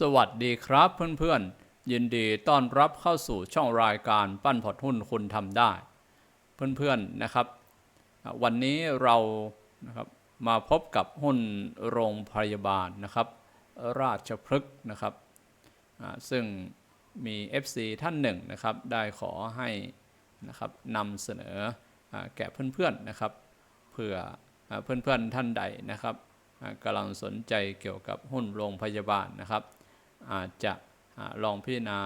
สวัสดีครับเพื่อนๆ ยินดีต้อนรับเข้าสู่ช่องรายการปั้นพอร์ตหุ้นคุณทำได้ เพื่อนๆนะครับ วันนี้เรานะครับมาพบกับหุ้นโรงพยาบาลนะครับ ราชพฤกษ์นะครับซึ่งมี FC ท่านหนึ่งนะครับ ได้ขอให้นะครับนำเสนอแก่เพื่อนๆนะครับเพื่ออาเพื่อนๆท่านใดนะครับกำลังสนใจเกี่ยวกับหุ้นโรงพยาบาลนะครับ อาจจะลองพิจารณา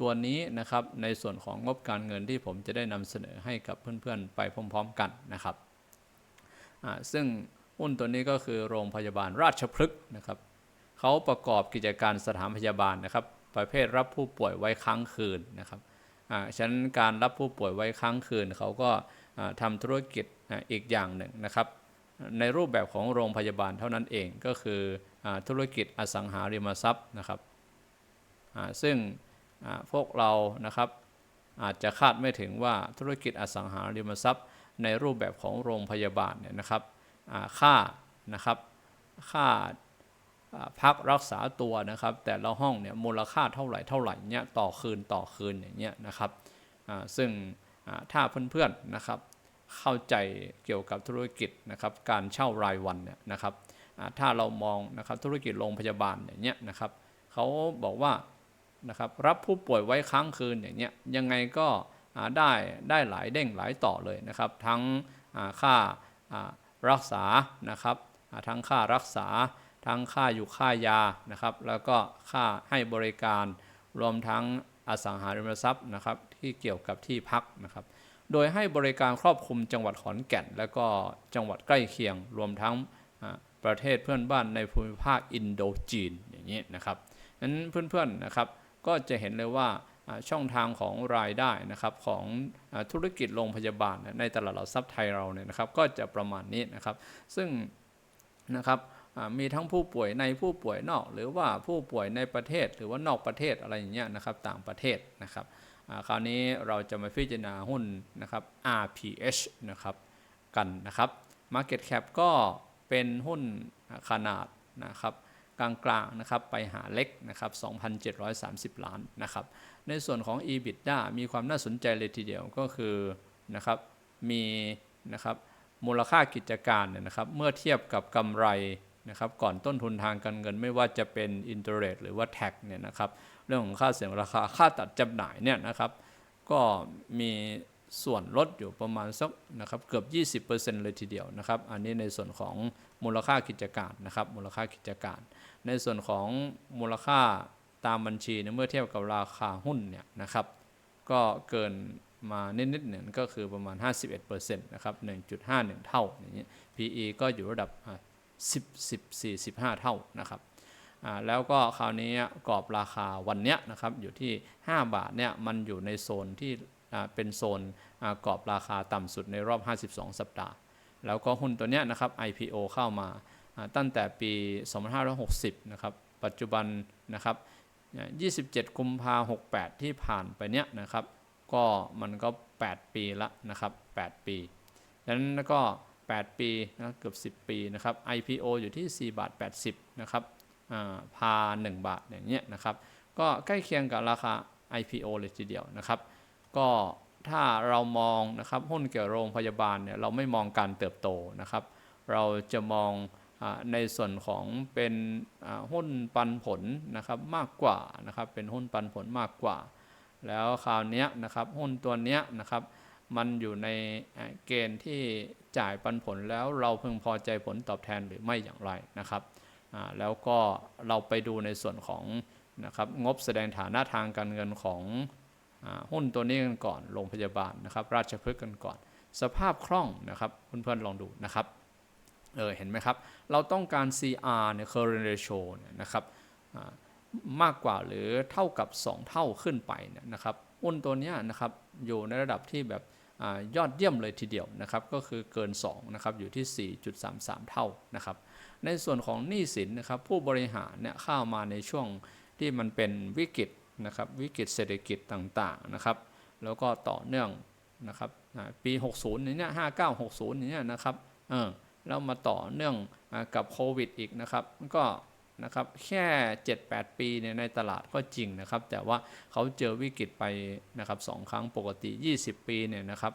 ตัวนี้นะครับในส่วนของงบการเงินที่ผมจะได้นำเสนอให้กับเพื่อนๆ ไปพร้อม ๆ กันนะครับซึ่งหุ้นตัวนี้ก็คือโรงพยาบาลราชพฤกษ์นะครับเขาประกอบกิจการสถานพยาบาลนะครับ ประเภทรับผู้ป่วยไว้ค้างคืนนะครับฉะนั้นการรับผู้ป่วยไว้ค้างคืนเขาก็อ่าทำธุรกิจอีกอย่างหนึ่งนะครับ ในรูปแบบของโรงพยาบาลเท่านั้นเองก็คือธุรกิจอสังหาริมทรัพย์นะครับ ซึ่งพวกเรานะครับอาจจะคาดไม่ถึงว่าธุรกิจอสังหาริมทรัพย์ ในรูปแบบของโรงพยาบาลเนี่ยนะครับค่านะครับค่าพักรักษาตัวนะครับ แต่ละห้องเนี่ยมูลค่าเท่าไหร่เท่าไหร่เนี่ยต่อคืนต่อคืนอย่างเงี้ยนะครับซึ่งถ้าเพื่อนๆนะครับเข้าใจเกี่ยวกับธุรกิจนะครับการเช่ารายวันเนี่ยนะครับถ้าเรามองนะครับธุรกิจโรงพยาบาลอย่างเงี้ยนะครับเขาบอกว่า นะครับรับผู้ป่วยไว้ค้างคืนอย่างเงี้ยยังไงก็ได้ได้หลายเด้งหลายต่อเลยนะครับ ทั้งค่ารักษานะครับทั้งค่ารักษา ทั้งค่าอยู่ค่ายานะครับ แล้วก็ค่าให้บริการรวมทั้งอสังหาริมทรัพย์นะครับที่เกี่ยวกับที่พักนะครับ โดยให้บริการครอบคลุมจังหวัดขอนแก่น และก็จังหวัดใกล้เคียง รวมทั้งประเทศเพื่อนบ้านในภูมิภาคอินโดจีนอย่างนี้นะครับนั้นเพื่อนๆนะครับ ก็จะเห็นเลยว่าช่องทางของรายได้นะครับของอธุรกิจโรงพยาบาลในตลาดหลักทรัพย์ไทยเราเนี่ยนะครับก็จะประมาณนี้นะครับ ซึ่งนะครับมีทั้งผู้ป่วยในผู้ป่วยนอก หรือว่าผู้ป่วยในประเทศหรือว่านอกประเทศอะไรอย่างเงี้ยนะครับต่างประเทศนะครับคราวนี้เราจะมาพิจารณาหุ้นนะครับ RPH นะครับกันนะครับ Market Cap ก็เป็นหุ้นขนาดนะครับ กลางๆนะครับไปหาเล็กนะครับ2,730 ล้านนะครับในส่วนของ EBITDA มีความน่าสนใจเลยทีเดียวก็คือนะครับมีนะครับมูลค่ากิจการเนี่ยนะครับเมื่อเทียบกับกำไรนะครับก่อนต้นทุนทางการเงินไม่ว่าจะเป็น Interest หรือว่า Tax เนี่ยนะครับเรื่องของค่าเสียงราคาค่าตัดจำหน่ายเนี่ยนะครับก็มีส่วนลดอยู่ประมาณสักนะครับเกือบ 20%เลยทีเดียวนะครับ อันนี้ในส่วนของมูลค่ากิจการนะครับมูลค่ากิจการ ในส่วนของมูลค่าตามบัญชีเนี่ยเมื่อเทียบกับราคาหุ้นเนี่ยนะครับ ก็เกินมานิดๆหนึ่งก็คือประมาณ 51%นะครับ 1.51 เท่าอย่างนี้ย PE ก็อยู่ระดับอ่า10 10 45เท่านะครับอ่าแล้วก็คราวนี้กรอบราคาวันเนี้ยนะครับอยู่ที่ 5 บาทเนี่ยมันอยู่ในโซนที่อ่าเป็นโซนอ่ากรอบราคาต่ำสุดในรอบ 52 สัปดาห์ แล้วก็หุ้นตัวเนี้ยนะครับ IPO เข้ามา ตั้งแต่ปี 2560 นะครับ ปัจจุบันนะครับอ่า27 กุมภา68 ที่ผ่านไปเนี้ยนะครับ ก็มันก็ 8 ปีละนะครับ 8 ปีดังนั้นก็ 8 ปีนะเกือบ 10 ปีนะครับ IPO อยู่ที่ 4 บาท 80 นะครับพา 1 บาทอย่างเงี้ยนะครับ ก็ใกล้เคียงกับราคา IPO เลยทีเดียวนะครับ ก็ถ้าเรามองนะครับหุ้นเกี่ยวโรงพยาบาลเนี่ยเราไม่มองการเติบโตนะครับ เราจะมอง ในส่วนของเป็นหุ้นปันผลนะครับมากกว่านะครับเป็นหุ้นปันผลมากกว่า แล้วคราวนี้นะครับหุ้นตัวเนี้ยนะครับมันอยู่ในเกณฑ์ที่จ่ายปันผลแล้วเราพึงพอใจผลตอบแทนหรือไม่อย่างไรนะครับแล้วก็เราไปดูในส่วนของนะครับงบแสดงฐานะทางการเงินของอหุ้นตัวนี้กันก่อนโรงพยาบาลนะครับ ราชพฤกษ์กันก่อน สภาพคล่องนะครับเพื่อนๆลองดูนะครับ เออเห็นไหมครับ เราต้องการ CR เนี่ย current ratio เนี่ยนะครับมากกว่าหรือเท่ากับ 2 เท่าขึ้นไปเนี่ยนะครับหุ้นตัวเนี้ยนะครับอยู่ในระดับที่แบบอยอดเยี่ยมเลยทีเดียวนะครับก็คือเกิน2นะครับอยู่ที่ 4.33 เท่านะครับในส่วนของหนี้สินนะครับผู้บริหารเนี่ยเข้ามาในช่วงที่มันเป็นวิกฤตนะครับวิกฤตเศรษฐกิจต่างๆนะครับแล้วก็ต่อเนื่องนะครับปี 60 เนี้ย59 60 เนี้ยนะครับเออ แล้วมาต่อเนื่องกับโควิดอีกนะครับก็นะครับแค่ 7-8 ปีเนี่ยในตลาดก็จริงนะครับ แต่ว่าเขาเจอวิกฤตไปนะครับสองครั้งปกติ 20 ปีเนี่ยนะครับ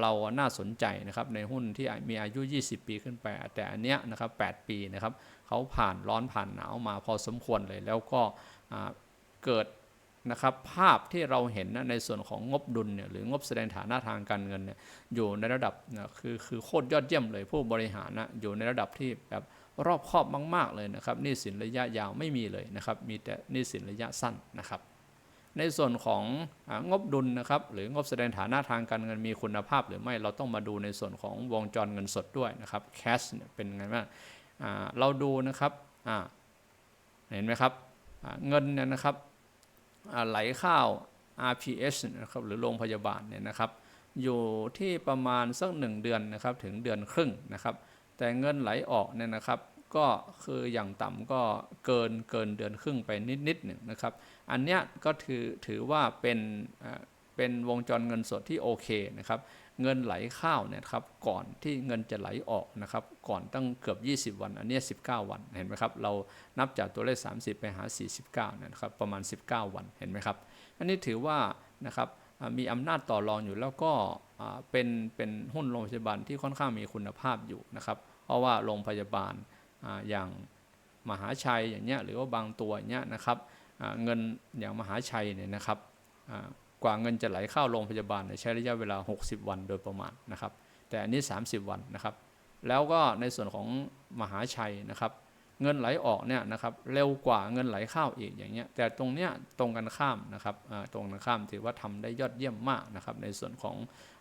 เราน่าสนใจนะครับในหุ้นที่มีอายุ 20 ปีขึ้นไป แต่อันเนี้ยนะครับ8ปีนะครับเขาผ่านร้อนผ่านหนาวมาพอสมควรเลย แล้วก็เกิด นะครับภาพที่เราเห็นนะในส่วนของงบดุลเนี่ยหรืองบแสดงฐานะทางการเงินเนี่ยอยู่ในระดับนะคือคือโคตรยอดเยี่ยมเลยผู้บริหารนะอยู่ในระดับที่แบบรอบครอบมาก ๆ เลยนะครับนี้สินระยะยาวไม่มีเลยนะครับมีแต่นี้สินระยะสั้นนะครับในส่วนของงบดุลนะครับหรืองบแสดงฐานะทางการเงินมีคุณภาพ หรือไม่เราต้องมาดูในส่วนของวงจรเงินสดด้วยนะครับ cash เนี่ยเป็นไงบ้างเราดูนะครับเห็นไหมครับเงินเนี่ยนะครับ ไหลเข้า RPS นะครับหรือโรงพยาบาลเนี่ยนะครับอยู่ที่ประมาณสักหนึ่งเดือนนะครับถึงเดือนครึ่งนะครับ แต่เงินไหลออกเนี่ยนะครับก็คืออย่างต่ำก็เกินเกินเดือนครึ่งไปนิดนิดหนึ่งนะครับ อันเนี้ยก็ถือถือว่าเป็นเป็นวงจรเงินสดที่โอเคนะครับ เงินไหลเข้าเนี่ยครับก่อนที่เงินจะไหลออกนะครับ ก่อนตั้งเกือบ 20 วัน อันเนี้ย19 วันเห็นไหมครับ เรานับจากตัวเลข 30 ไปหา 49เนี่ยนะครับประมาณ 19 วันเห็นไหมครับ อันนี้ถือว่านะครับมีอำนาจต่อรองอยู่แล้วก็เป็นเป็นหุ้นโรงพยาบาลที่ค่อนข้างมีคุณภาพอยู่นะครับ เพราะว่าโรงพยาบาลอย่างมหาชัยอย่างเงี้ยหรือว่าบางตัวอย่างเงี้ยนะครับเงินอย่างมหาชัยเนี่ยนะครับ กว่าเงินจะไหลเข้าโรงพยาบาลใช้ระยะเวลา 60 วันโดยประมาณนะครับ แต่อันนี้ 30 วันนะครับ แล้วก็ในส่วนของมหาชัยนะครับ เงินไหลออกเนี่ยนะครับเร็วกว่าเงินไหลเข้าอีกอย่างเงี้ยแต่ตรงเนี้ยตรงกันข้ามนะครับตรงกันข้ามถือว่าทำได้ยอดเยี่ยมมากนะครับ ในส่วนของ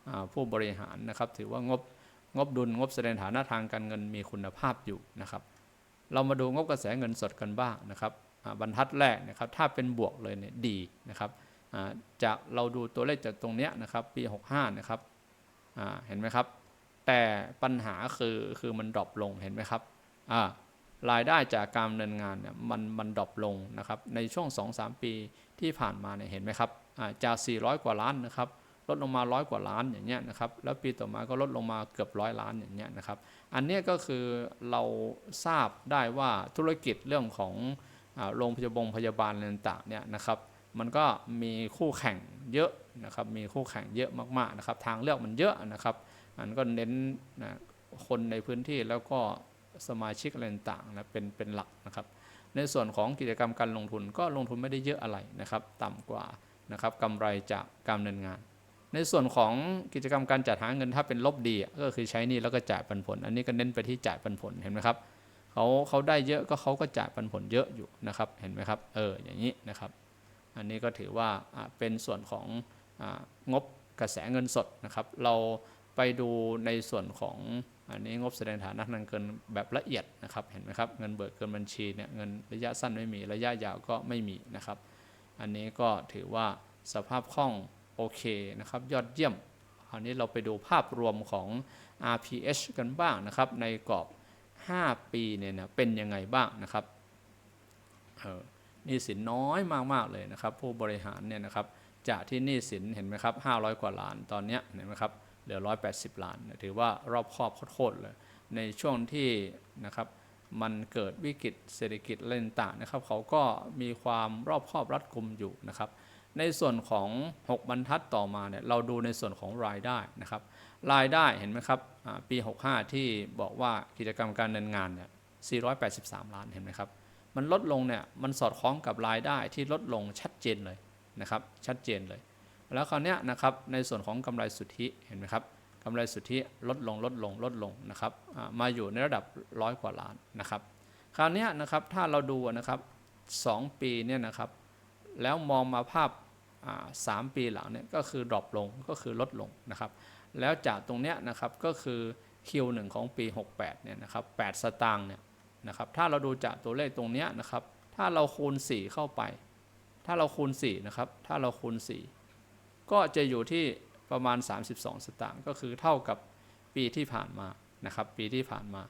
อผู้บริหารนะครับ ถือว่างบงบดุลงบแสดงฐานะทางการเงินมีคุณภาพอยู่นะครับ เรามาดูงบกระแสเงินสดกันบ้างนะครับบรรทัดแรกนะครับถ้าเป็นบวกเลยเนี่ยดีนะครับ จากเราดูตัวเลขจากตรงเนี้ยนะครับปี 65 นะครับเห็นไหมครับ แต่ปัญหาคือคือมันดรอปลงเห็นไหมครับรายได้จากการดำเนินงานเนี่ยมันมันดรอปลงนะครับในช่วง 2-3 ปีที่ผ่านมาเนี่ยเห็นไหมครับจาก 400 กว่าล้านนะครับลดลงมาร้อยกว่าล้านอย่างเงี้ยนะครับแล้วปีต่อมาก็ลดลงมาเกือบร้อยล้านอย่างเงี้ยนะครับอันนี้ก็คือเราทราบได้ว่าธุรกิจเรื่องของอโรงพยาบาลพยาบาลอะไรต่างเนี่ยนะครับ มันก็มีคู่แข่งเยอะนะครับ มีคู่แข่งเยอะมากๆนะครับ ทางเลือกมันเยอะนะครับ มันก็เน้นนะคนในพื้นที่แล้วก็สมาชิกอะไรต่างๆนะเป็นเป็นหลักนะครับ ในส่วนของกิจกรรมการลงทุนก็ลงทุนไม่ได้เยอะอะไรนะครับ ต่ำกว่านะครับกำไรจากการดำเนินงาน ในส่วนของกิจกรรมการจัดหาเงินถ้าเป็นลบดีก็คือใช้นี่แล้วก็จ่ายปันผล อันนี้ก็เน้นไปที่จ่ายปันผลเห็นไหมครับเขาเขาได้เยอะก็เขาก็จ่ายปันผลเยอะอยู่นะครับ เห็นไหมครับ เอออย่างนี้นะครับ อันนี้ก็ถือว่าเป็นส่วนของงบกระแสเงินสดนะครับ เราไปดูในส่วนของอันนี้งบแสดงฐานะทางเงินแบบละเอียดนะครับเห็นไหมครับเงินเบิกเกินบัญชีเนี่ยเงินระยะสั้นไม่มีระยะยาวก็ไม่มีนะครับ อันนี้ก็ถือว่าสภาพคล่องโอเคนะครับยอดเยี่ยมคราวนี้เราไปดูภาพรวมของ RPH กันบ้างนะครับ ในกรอบ 5 ปีเนี่ยนะเป็นยังไงบ้างนะครับเออ หนี้สินน้อยมากๆเลยนะครับ ผู้บริหารเนี่ยนะครับจากที่หนี้สินเห็นไหมครับ500 กว่าล้านตอนนี้เห็นไหมครับเหลือ 180 ล้าน ถือว่ารอบครอบโคตรเลย ในช่วงที่นะครับมันเกิดวิกฤตเศรษฐกิจอะไรต่างนะครับ เขาก็มีความรอบครอบรัดกุมอยู่นะครับ ในส่วนของ 6 บรรทัดต่อมาเนี่ยเราดูในส่วนของรายได้นะครับ รายได้เห็นไหมครับปี 65 ที่บอกว่ากิจกรรมการเนินงานเนี่ย483 ล้านเห็นไหมครับ มันลดลงเนี่ยมันสอดคล้องกับรายได้ที่ลดลงชัดเจนเลยนะครับชัดเจนเลย แล้วคราวนี้นะครับในส่วนของกำไรสุทธิเห็นไหมครับกำไรสุทธิลดลงลดลงลดลงนะครับมาอยู่ในระดับร้อยกว่าล้านนะครับคราวนี้นะครับถ้าเราดูนะครับสองปีเนี่ยนะครับแล้วมองมาภาพสามปีหลังเนี่ยก็คือดรอปลงก็คือลดลงนะครับแล้วจากตรงเนี้ยนะครับก็คือ Q1 ของปี 68เนี่ยนะครับ8สตางค์เนี่ย นะครับ ถ้าเราดูจากตัวเลขตรงนี้นะครับ ถ้าเราคูณ 4 เข้าไป ถ้าเราคูณ4นะครับ ถ้าเราคูณ 4 ก็จะอยู่ที่ประมาณ 32 สตางค์ ก็คือเท่ากับปีที่ผ่านมา นะครับ ปีที่ผ่านมา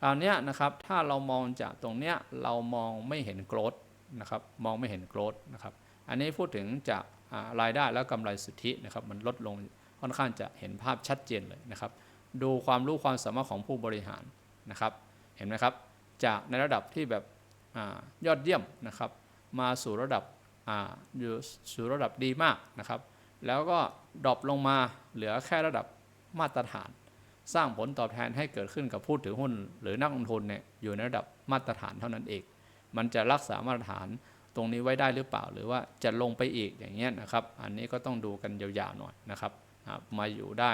คราวนี้นะครับ ถ้าเรามองจากตรงเนี้ย เรามองไม่เห็นโกรดนะครับ มองไม่เห็นโกรดนะครับ อันนี้พูดถึงจากรายได้แล้วกำไรสุทธินะครับ มันลดลงค่อนข้างจะเห็นภาพชัดเจนเลยนะครับ ดูความรู้ความสามารถของผู้บริหารนะครับ เห็นไหมครับ จากในระดับที่แบบอยอดเยี่ยมนะครับ มาสู่ระดับออยู่สู่ระดับดีมากนะครับ แล้วก็ดรอปลงมาเหลือแค่ระดับมาตรฐาน สร้างผลตอบแทนให้เกิดขึ้นกับผู้ถือหุ้น หรือนักลงทุนเนี่ยอยู่ในระดับมาตรฐานเท่านั้นเอง มันจะรักษามาตรฐานตรงนี้ไว้ได้หรือเปล่า หรือว่าจะลงไปอีกอย่างเงี้ยนะครับ อันนี้ก็ต้องดูกันยาวๆหน่อยนะครับมาอยู่ได้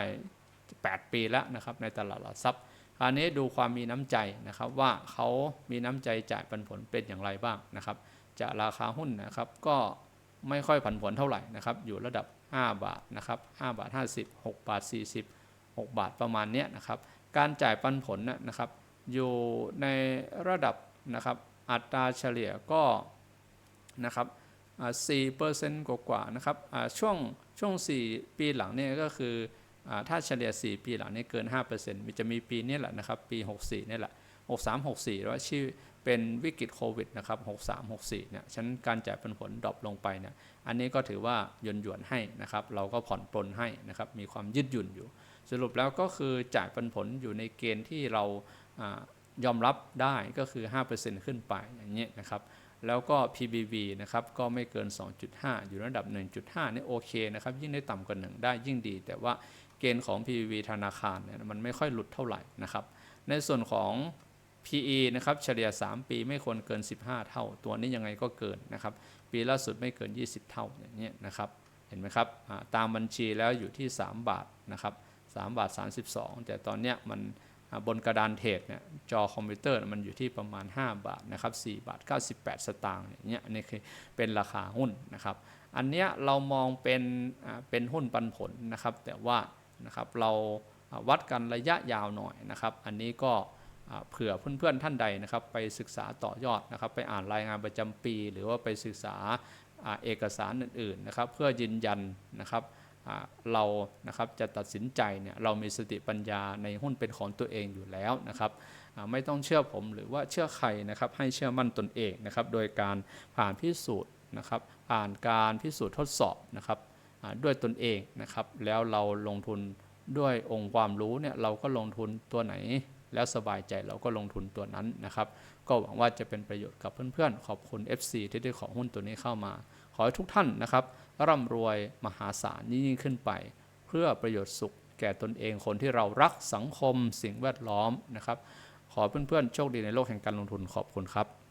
8 ปีแล้วนะครับในตลาดหลักทรัพย์ ราวนี้ดูความมีน้ำใจนะครับว่าเขามีน้ำใจจ่ายปันผลเป็นอย่างไรบ้างนะครับ จะราคาหุ้นนะครับก็ไม่ค่อยผันผวนเท่าไหร่นะครับ อยู่ระดับ 5 บาทนะครับ5บาท 50 6 บาท 40 6 บาทประมาณนี้นะครับ การจ่ายปันผลนะนะครับ อยู่ในระดับนะครับอัตราเฉลี่ยก็นะครับสี่เปอร์เซ็นต์กว่าๆนะครับช่วงช่วง 4 ปีหลังเนี่ยก็คือ ถ้าเฉลี่ย 4 ปีหลังนี่ยเกิน 5%มันจะมีปีนี้แหละนะครับ ปี 64นี่แหละ 63 64แล้วชื่อเป็นวิกฤตโควิดนะครับ 63 64เนี่ยฉะนั้นการจ่ายปันผลดรอปลงไปเนี่ยอันนี้ก็ถือว่าหยวนหยวนให้นะครับ เราก็ผ่อนปลนให้นะครับ มีความยืดหยุ่นอยู่ สรุปแล้วก็คือจ่ายปันผลอยู่ในเกณฑ์ที่เรายอมรับได้ก็คือ 5%ขึ้นไปอย่างนี้ยนะครับแล้วก็ PBV นะครับก็ไม่เกิน 2.5 อยู่ระดับ 1.5 นี่โอเคนะครับ ยิ่งได้ต่ำกว่า 1 ได้ยิ่งดี แต่ว่า เกณฑ์ของ PBV ธนาคารเนี่ยมันไม่ค่อยหลุดเท่าไหร่นะครับ ในส่วนของ PE นะครับเฉลี่ย 3 ปีไม่ควรเกิน 15 เท่า ตัวนี้ยังไงก็เกินนะครับ ปีล่าสุดไม่เกิน 20 เท่าอย่างนี้ยนะครับ เห็นไหมครับตามบัญชีแล้วอยู่ที่ 3 บาทนะครับ3บาท 32 แต่ตอนเนี้ยมันบนกระดานเทรดเนี่ยจอคอมพิวเตอร์มันอยู่ที่ประมาณ 5 บาทนะครับ4บาท 98 สตางค์อย่างเงี้ยนนี้คือเป็นราคาหุ้นนะครับ อันเนี้ยเรามองเป็นเป็นหุ้นปันผลนะครับ แต่ว่า นะครับ เราวัดกันระยะยาวหน่อยนะครับ อันนี้ก็อ่าเผื่อเพื่อนๆท่านใดนะครับไปศึกษาต่อยอดนะครับ ไปอ่านรายงานประจำปี หรือว่าไปศึกษาเอกสารอื่นๆนะครับ เพื่อยืนยันนะครับเรานะครับจะตัดสินใจเนี่ยเรามีสติปัญญาในหุ้นเป็นของตัวเองอยู่แล้วนะครับไม่ต้องเชื่อผมหรือว่าเชื่อใครนะครับให้เชื่อมั่นตนเองนะครับ โดยการผ่านพิสูจน์นะครับผ่านการพิสูจน์ทดสอบนะครับ ด้วยตนเองนะครับ แล้วเราลงทุนด้วยองค์ความรู้เนี่ยเราก็ลงทุนตัวไหน แล้วสบายใจเราก็ลงทุนตัวนั้นนะครับ ก็หวังว่าจะเป็นประโยชน์กับเพื่อนๆ ขอบคุณ FC ที่ได้ขอหุ้นตัวนี้เข้ามา ขอให้ทุกท่านนะครับร่ำรวยมหาศาลยิ่งขึ้นไป เพื่อประโยชน์สุขแก่ตนเองคนที่เรารักสังคมสิ่งแวดล้อมนะครับ ขอเพื่อนๆโชคดีในโลกแห่งการลงทุนขอบคุณครับ